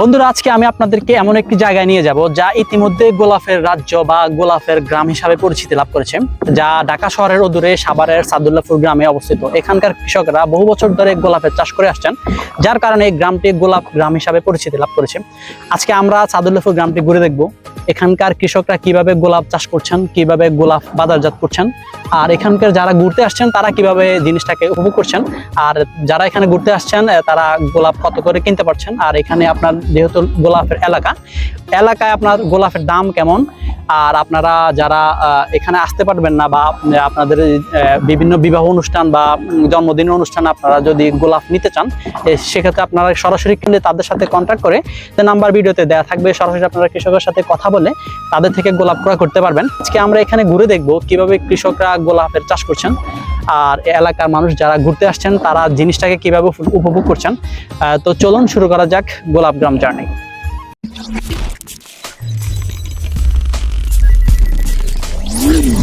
বন্ধুরা, আজকে আমি আপনাদেরকে এমন একটি জায়গায় নিয়ে যাব যা ইতিমধ্যে গোলাপের রাজ্য বা গোলাপের গ্রাম হিসাবে পরিচিতি লাভ করেছে, যা ঢাকা শহরের অদূরে সাভারের সাদুল্লাপুর গ্রামে অবস্থিত। এখানকার কৃষকরা বহু বছর ধরে গোলাপের চাষ করে আসছেন, যার কারণে এই গ্রামটি গোলাপ গ্রাম হিসাবে পরিচিতি লাভ করেছে। আজকে আমরা সাদুল্লাপুর গ্রামটি ঘুরে দেখব। এখানকার কৃষকরা কীভাবে গোলাপ চাষ করছেন কীভাবে গোলাপ বাজারজাত করছেন আর এখানকার যারা ঘুরতে আসছেন তারা কীভাবে জিনিসটাকে উপভোগ করছেন আর যারা এখানে ঘুরতে আসছেন তারা গোলাপ কত করে কিনতে পারছেন আর এখানে আপনার যেহেতু গোলাপের এলাকা এলাকায় আপনার গোলাপের দাম কেমন আর আপনারা যারা এখানে আসতে পারবেন না বা আপনাদের বিভিন্ন বিবাহ অনুষ্ঠান বা উম, জন্মদিনের অনুষ্ঠানে আপনারা যদি গোলাপ নিতে চান সেক্ষেত্রে আপনারা সরাসরি কিনলে তাদের সাথে কন্ট্যাক্ট করে নাম্বার ভিডিওতে দেওয়া থাকবে সরাসরি আপনারা কৃষকের সাথে কথা তাদের থেকে গোলাপ ক্রয় করতে পারবেন। আজকে আমরা এখানে ঘুরে দেখব কীভাবে কৃষকরা গোলাপের চাষ করছেন আর এলাকার মানুষ যারা ঘুরতে আসছেন, তারা জিনিসটাকে কীভাবে উপভোগ করছেন। তো চলুন শুরু করা যাক গোলাপ গ্রাম জার্নি।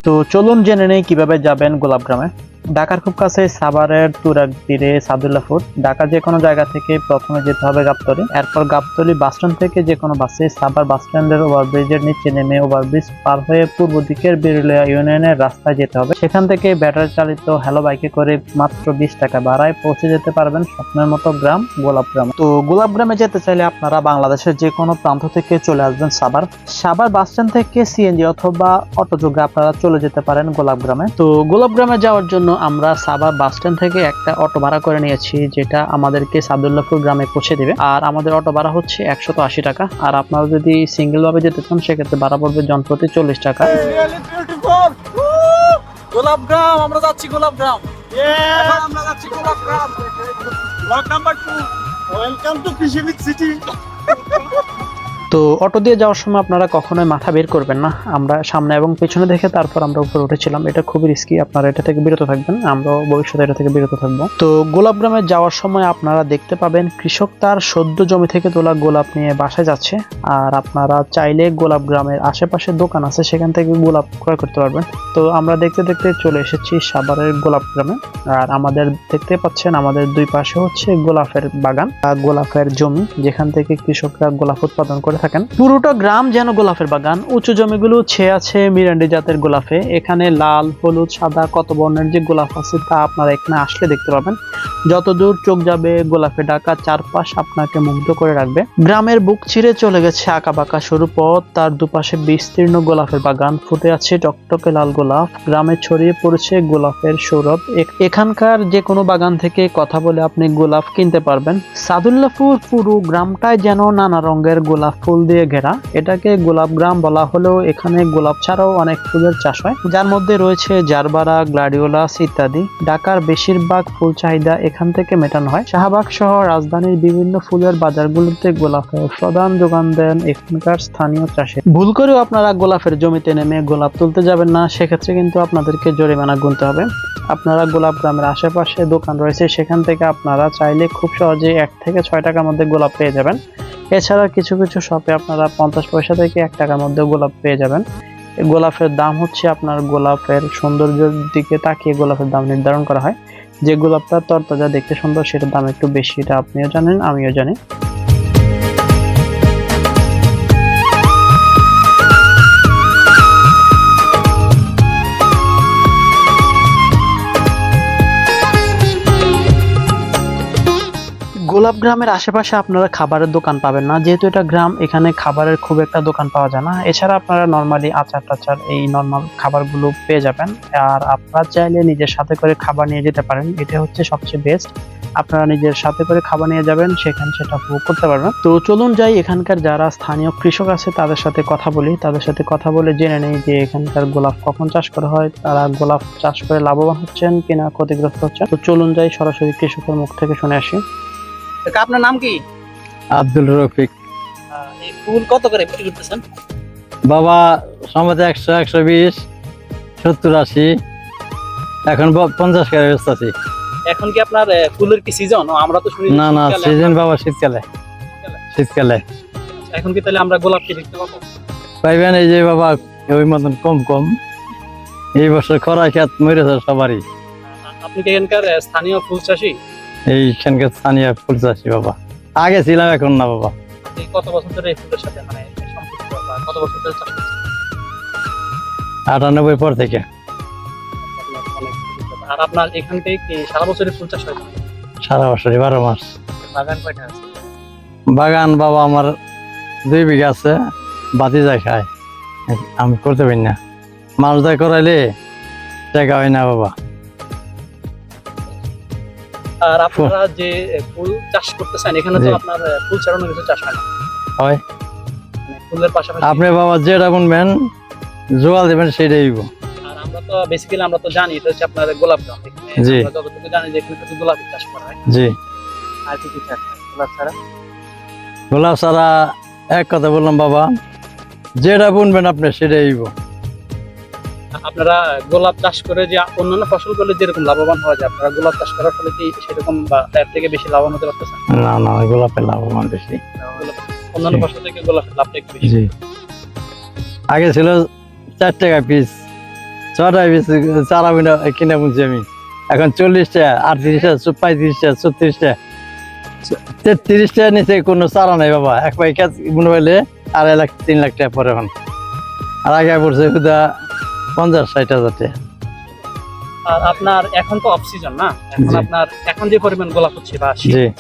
তো চলুন জেনে নেই কীভাবে যাবেন গোলাপ গ্রামে। ঢাকার খুব কাছে সাভারের তুরাগ তীরে সাদুল্লাপুর ঢাকা যে কোনো জায়গা থেকে প্রথমে যেতে হবে গাবতলি। এরপর গাবতলি বাস স্ট্যান্ড থেকে যে কোনো বাসে সাভার বাস স্ট্যান্ডের ওভারব্রিজের নিচে নেমে ওভারব্রিজ পার হয়ে পূর্ব দিকের বিরুলিয়া ইউনিয়নের রাস্তায় যেতে হবে। সেখান থেকে ব্যাটারি চালিত হ্যালো বাইকে করে মাত্র বিশ টাকা ভাড়ায় পৌঁছে যেতে পারবেন স্বপ্নের মতো গ্রাম গোলাপ গ্রাম। তো গোলাপ গ্রামে যেতে চাইলে আপনারা বাংলাদেশের যে কোনো প্রান্ত থেকে চলে আসবেন সাভার। সাভার বাস স্ট্যান্ড থেকে সিএনজি অথবা অটোযোগে আপনারা চলে যেতে পারেন গোলাপ গ্রামে। তো গোলাপ গ্রামে যাওয়ার জন্য আমরা সাবা বাস স্ট্যান্ড থেকে একটা অটো ভাড়া করে নিয়েছি যেটা আমাদেরকে সাদুল্লাপুর গ্রামে পৌঁছে দেবে। আর আমাদের অটো ভাড়া হচ্ছে একশত আশি টাকা। আর আপনারা যদি সিঙ্গেল ভাবে যেতে চান সেক্ষেত্রে ভাড়া পড়বে জন প্রতি চল্লিশ টাকা। গোলাপ গ্রাম আমরা যাচ্ছি গোলাপ গ্রাম। এখন আমরা যাচ্ছি গোলাপ block number two welcome to কৃষিবিদ সিটি তো অটো দিয়ে যাওয়ার সময় আপনারা কখনোই মাথা বের করবেন না। আমরা সামনে এবং পেছনে দেখে তারপর আমরা উপরে উঠেছিলাম। এটা খুবই রিস্কি আপনারা এটা থেকে বিরত থাকবেন আমরাও ভবিষ্যতে এটা থেকে বিরত থাকব। তো গোলাপ গ্রামে যাওয়ার সময় আপনারা দেখতে পাবেন কৃষক তার সদ্য জমি থেকে তোলা গোলাপ নিয়ে বাসায় যাচ্ছে। আর আপনারা চাইলে গোলাপ গ্রামের আশেপাশে দোকান আছে, সেখান থেকে গোলাপ ক্রয় করতে পারবেন। তো আমরা দেখতে দেখতে চলে এসেছি সাভারের গোলাপ গ্রামে আর আমাদের দেখতে পাচ্ছেন আমাদের দুই পাশে হচ্ছে গোলাপের বাগান আর গোলাপের জমি, যেখান থেকে কৃষকরা গোলাপ উৎপাদন করে। থাকেন। পুরোটা গ্রাম যেন গোলাপের বাগান, উঁচু জমিগুলো ছেয়ে আছে মিরান্ডি জাতের গোলাপে। এখানে লাল, হলুদ, সাদা কত বর্ণের যে গোলাপ আছে তা আপনারা এখানে আসলে দেখতে পাবেন। যতদূর চোখ যাবে গোলাপে ঢাকা চারপাশ আপনাকে মুগ্ধ করে রাখবে। গ্রামের বুক ছিঁড়ে চলে গেছে আঁকা বাঁকা সরু পথ। তার দুপাশে বিস্তীর্ণ গোলাপের বাগান। ফুটে আছে টকটকে লাল গোলাপ। গ্রামে ছড়িয়ে পড়েছে গোলাপের সৌরভ। এখানকার যে কোনো বাগান থেকে কথা বলে আপনি গোলাপ কিনতে পারবেন। সাদুল্লাপুর পুরো গ্রামটায় যেন নানা রঙের গোলাপ ফুল দিয়ে ঘেরা। এটাকে গোলাপ গ্রাম বলা হলেও এখানে গোলাপ ছাড়াও অনেক ফুলের চাষ হয়। যার মধ্যে রয়েছে জারবারা, গ্লাডিওলাস ইত্যাদি। ঢাকার বেশিরভাগ ফুল চাহিদা এখান থেকে মেটানো হয়। শাহবাগ সহ রাজধানীর বিভিন্ন ফুলের বাজারগুলোতে গোলাপের প্রধান যোগান দেন এখানকার স্থানীয় চাষে ভুল করেও আপনারা গোলাপের জমিতে নেমে গোলাপ তুলতে যাবেন না। সেক্ষেত্রে কিন্তু আপনাদেরকে জরিমানা গুনতে হবে। আপনারা গোলাপ গ্রামের আশেপাশে দোকান রয়েছে, সেখান থেকে আপনারা চাইলে খুব সহজে এক থেকে ছয় টাকার মধ্যে গোলাপ পেয়ে যাবেন। এছাড়া কিছু কিছু শপে আপনারা পঞ্চাশ পয়সা থেকে এক টাকার মধ্যে গোলাপ পেয়ে যাবেন। গোলাপের দাম হচ্ছে আপনার গোলাপের সৌন্দর্যের দিকে তাকিয়ে গোলাপের দাম নির্ধারণ করা হয়। যে গোলাপটা তরতাজা দেখতে সুন্দর, সেটার দাম একটু বেশি, এটা আপনিও জানেন, আমিও জানি। গোলাপ গ্রামের আশেপাশে আপনারা খাবারের দোকান পাবেন না। যেহেতু এটা গ্রাম, এখানে খাবারের খুব একটা দোকান পাওয়া যায় না। এছাড়া আপনারা নর্মালি আচার টাচার এই নর্মাল খাবারগুলো পেয়ে যাবেন। আর আপনারা চাইলে নিজের সাথে করে খাবার নিয়ে যেতে পারেন। এটা হচ্ছে সবচেয়ে বেস্ট আপনারা নিজের সাথে করে খাবার নিয়ে যাবেন, সেখানে সেটা উপভোগ করতে পারবেন। তো চলুন যাই এখানকার যারা স্থানীয় কৃষক আছে, তাদের সাথে কথা বলি। তাদের সাথে কথা বলে জেনে নেই যে এখানকার গোলাপ কখন চাষ করা হয়। তারা গোলাপ চাষ করে লাভবান হচ্ছেন কিনা ক্ষতিগ্রস্ত হচ্ছেন। তো চলুন যাই সরাসরি কৃষকের মুখ থেকে শুনে আসি। আপনার নাম কি? আব্দুল রফিক। এই ফুল কত করে বিক্রি করতেছেন? বাবা সমাজে একশো একশো বিশ সত্তর আশি। এখন পঞ্চাশ করে ব্যস্ত আছি এখন কি আপনার ফুলের কি সিজন আমরা তো শুনি না না সিজন বাবা শীতকালে। শীতকালে। এখন কি তাহলে আমরা গোলাপ কি দেখতে পাবো? পাইবেন এই যে বাবা ওই মতন কম কম। এই বছর খরা খেত মরেছে সবারই। আপনি কি এখানকার স্থানীয় ফুল চাষি এইখানকার স্থানীয় ফুল চাষি বাবা। আগে ছিলাম এখন না বাবা। কত বছর ধরে এই ফুলের সাথে মানে কত বছর ধরে চাষ আটানব্বই পর থেকে। আর আপনার এখান থেকে কি সারা বছরই ফুল চাষ হয়? সারা বছরই বারো মাস। বাগান কয়টা আছে? বাগান বাবা আমার দুই বিঘা আছে বাতি যায় খায়। আমি করতে পারি না। মাছ যায় করাইলে টাকা হয় না বাবা। আর আপনারা যে ফুল চাষ করতেছেন এখানে তো আপনার ফুল ছাড়ানো কিছু চাষ হয় না। হয়। মানে ফুলের পাশাপাশি আপনি বাবা যেটা বুনবেন জোয়াল দেবেন সেটাই দিব আর আমরা তো বেসিক্যালি আমরা তো জানি এটা হচ্ছে আপনার গোলাপ এখানে জি। আমরা যতটুকু জানি যে এখানে শুধু গোলাপ চাষ করা হয়। জি। আর কি কি চাষ গোলাপ ছাড়া? গোলাপ সারা এক কথা বললাম বাবা যেটা বুনবেন আপনি সেটাই দিব আপনারা গোলাপ চাষ করে যে অন্যান্য ফসল করলে যেরকম লাভবান হওয়া যায় আপনারা গোলাপ চাষ করার ফলে কি সেরকম বা তার থেকে বেশি লাভবান হতে পারতেছেন? না না গোলাপের লাভবান বেশি। অন্যান্য ফসল থেকে গোলাপের লাভটা একটু বেশি। আগে ছিল চার টাকা পিস ছ টাকা পিস চারা কিনে কিনে বুঝছি আমি। এখন চল্লিশ টাকা আটত্রিশ টাকা চো- পঁয়ত্রিশ টাকা ছত্রিশ টাকা। তেত্রিশ টাকা নিচে কোনো চারা নাই বাবা। এক পাই কাজ বুনে পাইলে আড়াই লাখ তিন লাখ টাকা পরে এখন। আর আগে পড়ছে শুধু পঞ্চাশ ষাট হাজার টাকা। আর আপনার এখন তো অফ সিজন না? এখন আপনার এখন যে পরিমাণ গোলাপ হচ্ছে বা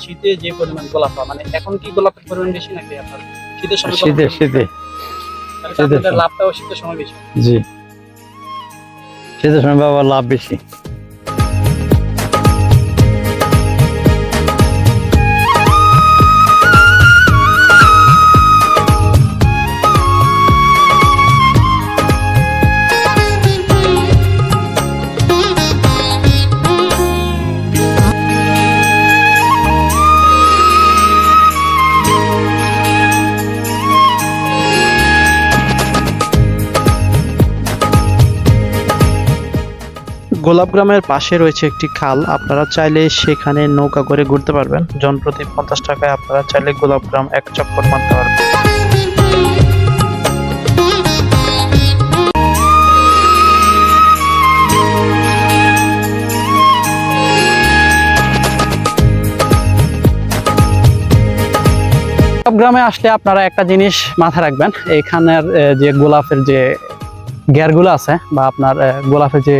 শীতে যে পরিমাণ গোলাপ মানে এখন কি গোলাপের পরিমাণ বেশি নাকি আপনার? শীতের সময় শীতে শীতে। লাভটাও শীতের সময় বেশি? জি। শীতের সময় বাবা লাভ বেশি। গোলাপ গ্রামের পাশে রয়েছে একটি খাল। আপনারা চাইলে সেখানে নৌকা করে ঘুরতে পারবেন। জনপ্রতি পঞ্চাশ টাকায় আপনারা চাইলে গোলাপ গ্রাম এক চক্কর মারতে পারবেন। গ্রামে আসলে আপনারা একটা জিনিস মাথায় রাখবেন। এখানের যে গোলাপের যে গ্যারগুলো আছে বা আপনার গোলাপের যে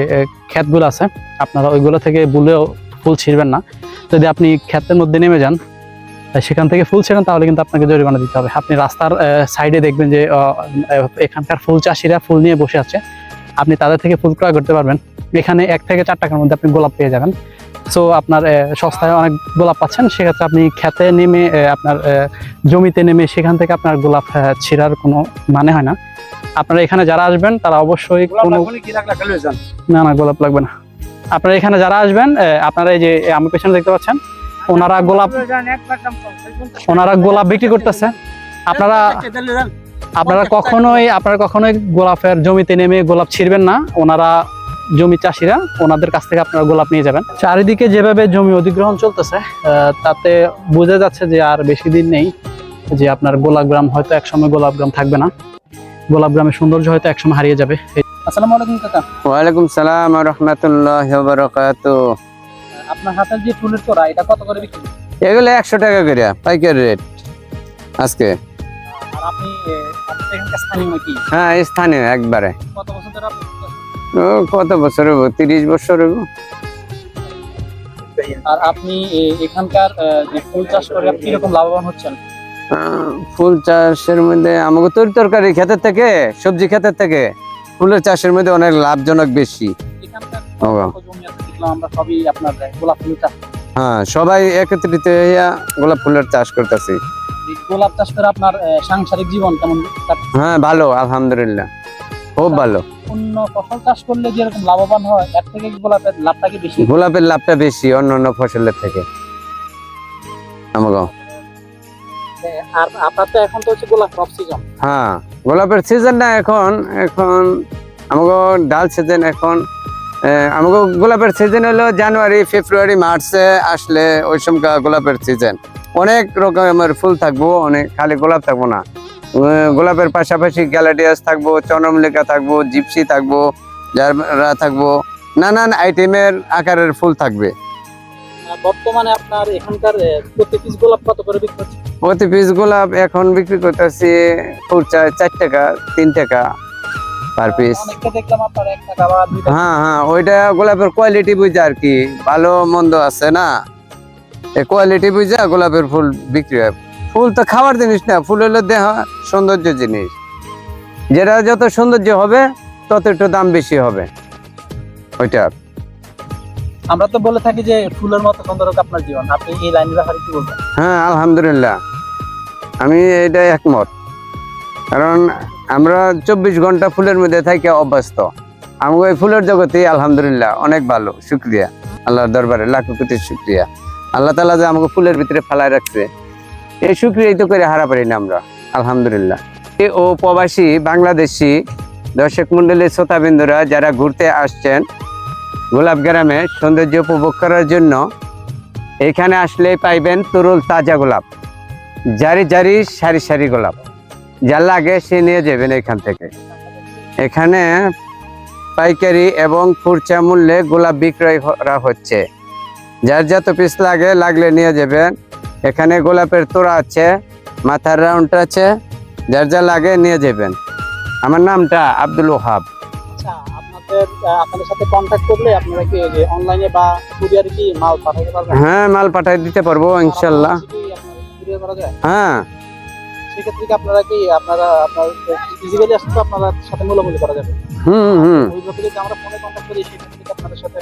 ক্ষেতগুলো আছে, আপনারা ওইগুলো থেকে বুলেও ফুল ছিঁড়বেন না। যদি আপনি ক্ষেতের মধ্যে নেমে যান সেখান থেকে ফুল ছিঁড়েন, তাহলে কিন্তু আপনাকে জরিমানা দিতে হবে। আপনি রাস্তার সাইডে দেখবেন যে এখানকার ফুল চাষিরা ফুল নিয়ে বসে আছে। আপনি তাদের থেকে ফুল ক্রয় করতে পারবেন। এখানে এক থেকে চার টাকার মধ্যে আপনি গোলাপ পেয়ে যাবেন। সো, আপনার সস্তায় অনেক গোলাপ পাচ্ছেন। সেক্ষেত্রে আপনি খেতে নেমে আপনার জমিতে নেমে সেখান থেকে আপনার গোলাপ ছিঁড়ার কোনো মানে হয় না। আপনারা এখানে যারা আসবেন তারা অবশ্যই কোনো না না গোলাপ লাগবে না। আপনারা এখানে যারা আসবেন আপনারা এই যে আমার পেছনে দেখতে পাচ্ছেন ওনারা গোলাপ ওনারা গোলাপ বিক্রি করতেছে। আপনারা আপনারা কখনোই আপনারা কখনোই গোলাপের জমিতে নেমে গোলাপ ছিঁড়বেন না। ওনারা জমি চাষিরা ওনাদের কাছ থেকে আপনারা গোলাপ নিয়ে যাবেন। চারিদিকে যেভাবে জমি অধিগ্রহণ চলতেছে তাতে বোঝা যাচ্ছে যে আর বেশি দিন নেই যে আপনার গোলাপ গ্রাম হয়তো একসময় গোলাপ গ্রাম থাকবে না। গোলাপ গ্রামের সৌন্দর্য হয়তো একসময় হারিয়ে যাবে। আসসালামু আলাইকুম কাকা। ওয়ালাইকুম সালাম রহমতুল্লাহ বারকাত। আপনার হাতের যে ফুলের তোড়া এটা কত করে বিক্রি এগুলো একশো টাকা করে পাইকারি রেট আজকে। আর আপনি এ, আপনি এখানকার স্থানীয় নাকি? হ্যাঁ স্থানীয় একবারে। কত বছর হব তিরিশ বছর হব আর আপনি এখানকার যে ফুল চাষ করে আপনি কীরকম লাভবান হচ্ছেন? ফুল চাষের মধ্যে আমাকে তরি তরকারি ক্ষেতের থেকে সবজি ক্ষেতের থেকে ফুলের চাষের মধ্যে অনেক লাভজনক বেশি। হ্যাঁ সবাই একত্রিত হইয়া গোলাপ ফুলের চাষ করতেছি। গোলাপ চাষ করে আপনার সাংসারিক জীবন কেমন হ্যাঁ ভালো আলহামদুলিল্লাহ। খুব ভালো। অন্য ফসল চাষ করলে যেরকম লাভবান হয় এর থেকে গোলাপের লাভটা কি বেশি? গোলাপের লাভটা বেশি অন্য অন্য ফসলের থেকে। আমাকে আর আপনার তো এখন তো হচ্ছে গোলাপ অফ সিজন হ্যাঁ গোলাপের সিজন না এখন এখন আমাকে ডাল সিজন এখন আমাকে গোলাপের সিজন হলো জানুয়ারি ফেব্রুয়ারি মার্চে আসলে ওই সময় গোলাপের সিজন অনেক রকমের ফুল থাকব অনেক খালি গোলাপ থাকব না। গোলাপের পাশাপাশি গ্যালাডিয়াস থাকব চন্দ্রমল্লিকা থাকব জিপসি থাকব জাররা থাকব নানান আইটেমের আকারের ফুল থাকবে। বর্তমানে আপনার এখানকার প্রতি পিস গোলাপ কত করে বিক্রি হচ্ছে? প্রতি পিস গোলাপ এখন বিক্রি করতেছি খুচরা চার টাকা তিন টাকা পার পিস হ্যাঁ হ্যাঁ ওইটা গোলাপের কোয়ালিটি বুঝে আর কি। ভালো মন্দ আছে না? কোয়ালিটি বুঝে গোলাপের ফুল বিক্রি হয়। ফুল তো খাওয়ার জিনিস না ফুল হলো দেহ সৌন্দর্য জিনিস। যেটা যত সৌন্দর্য হবে তত একটু দাম বেশি হবে। ওইটা। আমরা তো বলে থাকি যে ফুলের মতো সুন্দর আপনার জীবন। আপনি এই লাইনের ব্যাপারে কি বলবেন? হ্যাঁ আলহামদুলিল্লাহ। আমি এটা একমত। কারণ আমরা চব্বিশ ঘণ্টা ফুলের মধ্যে থাকি অভ্যস্ত। আমাকে এই ফুলের জগতে আলহামদুলিল্লাহ অনেক ভালো। শুক্রিয়া। আল্লাহর দরবারে লাখো কোটি শুক্রিয়া। আল্লাহ তালা যে আমাকে ফুলের ভিতরে ফেলায় রাখছে, এই শুক্রিয়াই তো করে হারা পারি না আমরা। আলহামদুলিল্লাহ। ও প্রবাসী বাংলাদেশি দর্শক মন্ডলীর শ্রোতাবিন্দুরা যারা ঘুরতে আসছেন গোলাপ গ্রামে সৌন্দর্য উপভোগ করার জন্য এখানে আসলে পাইবেন তরুল তাজা গোলাপ, জারি জারি সারি সারি গোলাপ। যা লাগে সে নিয়ে যাবেন এখান থেকে। এখানে পাইকারি এবং খুচরা মূল্যে গোলাপ বিক্রয় করা হচ্ছে। যার যত পিস লাগে, লাগলে নিয়ে যাবেন। এখানে গোলাপের তোড়া আছে, মাথার রাউন্ড আছে, যার যা লাগে নিয়ে যাবেন। আমার নামটা আব্দুল ওহাব। আচ্ছা। আপনাদের সাথে কন্ট্যাক্ট করলে আপনারা কি যে অনলাইনে বা কুরিয়ারে কি মাল পাঠাতে পারবেন? হ্যাঁ মাল পাঠাই দিতে পারব ইনশাল্লাহ। কুরিয়ার করা যায়? হ্যাঁ। সেক্ষেত্রে কি আপনারা কি আপনারা আপনার ফিজিক্যালি আসলে তো আপনার সাথে মূল্যমূল্য করা যাবে? হুম হুম ওই যদি আমরা ফোনে কন্ট্যাক্ট করি সেক্ষেত্রে কি আপনাদের সাথে?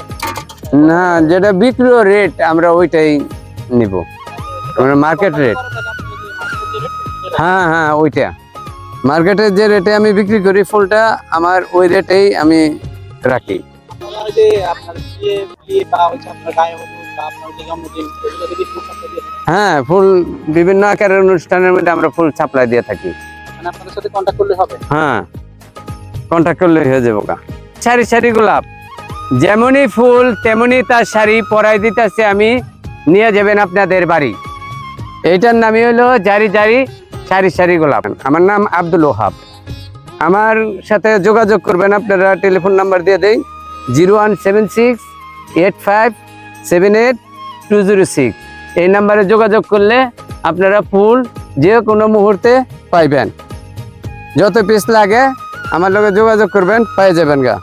না যেটা বিক্রয় রেট আমরা ওইটাই নিব। আমরা মার্কেট রেট হ্যাঁ হ্যাঁ ওইটা। মার্কেটের যে রেটে আমি বিক্রি করি ফুলটা আমার ওই রেটেই আমি রাখি। হ্যাঁ ফুল বিভিন্ন আকারের অনুষ্ঠানের মধ্যে আমরা ফুল সাপ্লাই দিয়ে থাকি। মানে আপনাদের সাথে কন্ট্যাক্ট করলে হবে? হ্যাঁ কন্ট্যাক্ট করলে হয়ে যাব গা। সারি সারি গোলাপ। যেমনই ফুল তেমনই তার শাড়ি পরাই দিতেছে আমি। নিয়ে যাবেন আপনাদের বাড়ি। এইটার নামই হলো জারি জারি সারি সারি গোলাপ। আমার নাম আব্দুল ওহাব। আমার সাথে যোগাযোগ করবেন, আপনারা টেলিফোন নাম্বার দিয়ে দেই, zero one seven six eight five seven eight two zero six. এই নাম্বারে যোগাযোগ করলে আপনারা ফুল যে কোনো মুহূর্তে পাইবেন। যত পিস লাগে, আমার লগে যোগাযোগ করবেন, পাই যাবেন গা।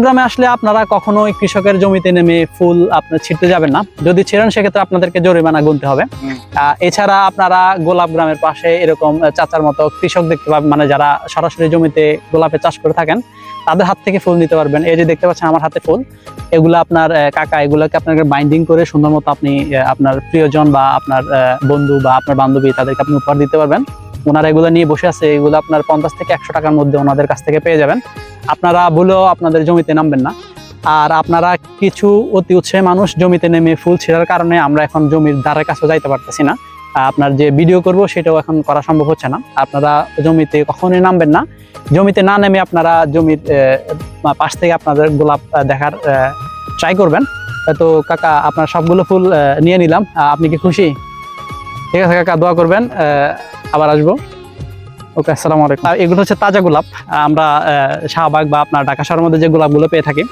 গ্রামে আসলে আপনারা কখনোই কৃষকের জমিতে নেমে ফুল আপনার ছিটতে যাবেন না। যদি ছিলেন সেক্ষেত্রে আপনাদেরকে জরিমানা গুনতে হবে। এছাড়া আপনারা গোলাপ গ্রামের পাশে এরকম চাচার মতো কৃষক দেখতে পাবেন মানে যারা সরাসরি জমিতে গোলাপের চাষ করে থাকেন তাদের হাত থেকে ফুল নিতে পারবেন। এই যে দেখতে পাচ্ছেন আমার হাতে ফুল। এগুলো আপনার কাকা এগুলোকে আপনাকে বাইন্ডিং করে সুন্দর মতো আপনি আপনার প্রিয়জন বা আপনার বন্ধু বা আপনার বান্ধবী তাদেরকে আপনি উপহার দিতে পারবেন। ওনারা এগুলো নিয়ে বসে আছে, এগুলো আপনার পঞ্চাশ থেকে একশো টাকার মধ্যে ওনাদের কাছ থেকে পেয়ে যাবেন। আপনারা ভুলেও আপনাদের জমিতে নামবেন না। আর আপনারা কিছু অতি উৎসাহী মানুষ জমিতে নেমে ফুল ছেঁড়ার কারণে আমরা এখন জমির দ্বারের কাছে যাইতে পারতেছি না। আপনার যে ভিডিও করব সেটাও এখন করা সম্ভব হচ্ছে না। আপনারা জমিতে কখনোই নামবেন না। জমিতে না নেমে আপনারা জমির পাশ থেকে আপনাদের গোলাপ দেখার ট্রাই করবেন। তো কাকা, আপনার সবগুলো ফুল নিয়ে নিলাম। আপনি কি খুশি? ঠিক আছে কাকা, দোয়া করবেন। আবার আসব। ওকে, আসসালামু আলাইকুম। এগুলো হচ্ছে তাজা গোলাপ। আমরা শাহবাগ বা আপনার ঢাকা শহরের মধ্যে যে গোলাপগুলো পেয়ে থাকি,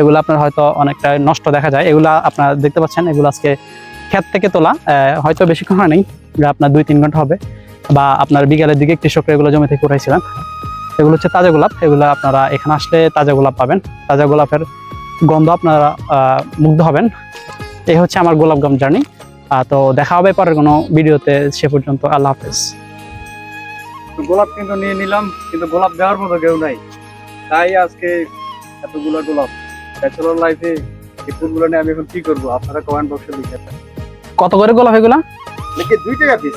এগুলো আপনার হয়তো অনেকটা নষ্ট দেখা যায়। এগুলা আপনার দেখতে পাচ্ছেন, এগুলো আজকে ক্ষেত থেকে তোলা। হয়তো বেশিক্ষণ হয় আপনার দুই তিন ঘণ্টা হবে। বা আপনার বিকালের দিকে কৃষকরা এগুলো জমি থেকে উঠাইছিলেন। এগুলো হচ্ছে তাজা গোলাপ। এগুলো আপনারা এখানে আসলে তাজা গোলাপ পাবেন। তাজা গোলাপের গন্ধ আপনারা মুগ্ধ হবেন। এই হচ্ছে আমার গোলাপগাম জার্নি। তো দেখা হবে পরের কোনো ভিডিওতে। সে পর্যন্ত আল্লাহ হাফেজ। গোলাপ কিন্তু নিয়ে নিলাম কিন্তু গোলাপ দেওয়ার মতো কেউ নাই। তাই আজকে এতগুলো গোলাপ। ব্যাচেলর লাইফে এই ফুলগুলো নিয়ে আমি এখন কি করব? আপনারা কমেন্ট বক্সে লিখে কত করে গোলাপ এগুলা? লিখে দুই টাকা পিস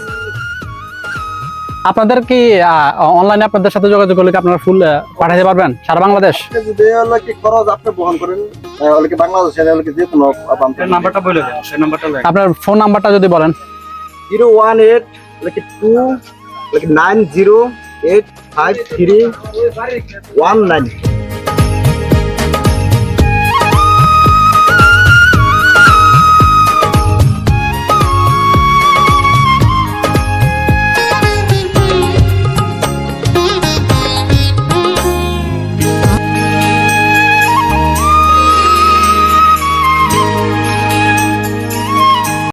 আপনাদের কি অনলাইনে আপনাদের সাথে যোগাযোগ করলে কি আপনারা ফুল পাঠাতে পারবেন? সারা বাংলাদেশ? যদি হলো কি খরচ আপনি বহন করেন হলে কি বাংলাদেশের যে কোনো নাম্বারটা বলে দেন সেই নাম্বারটা আপনার ফোন নাম্বারটা যদি বলেন। Zero one eight like two like nine zero eight five three one nine.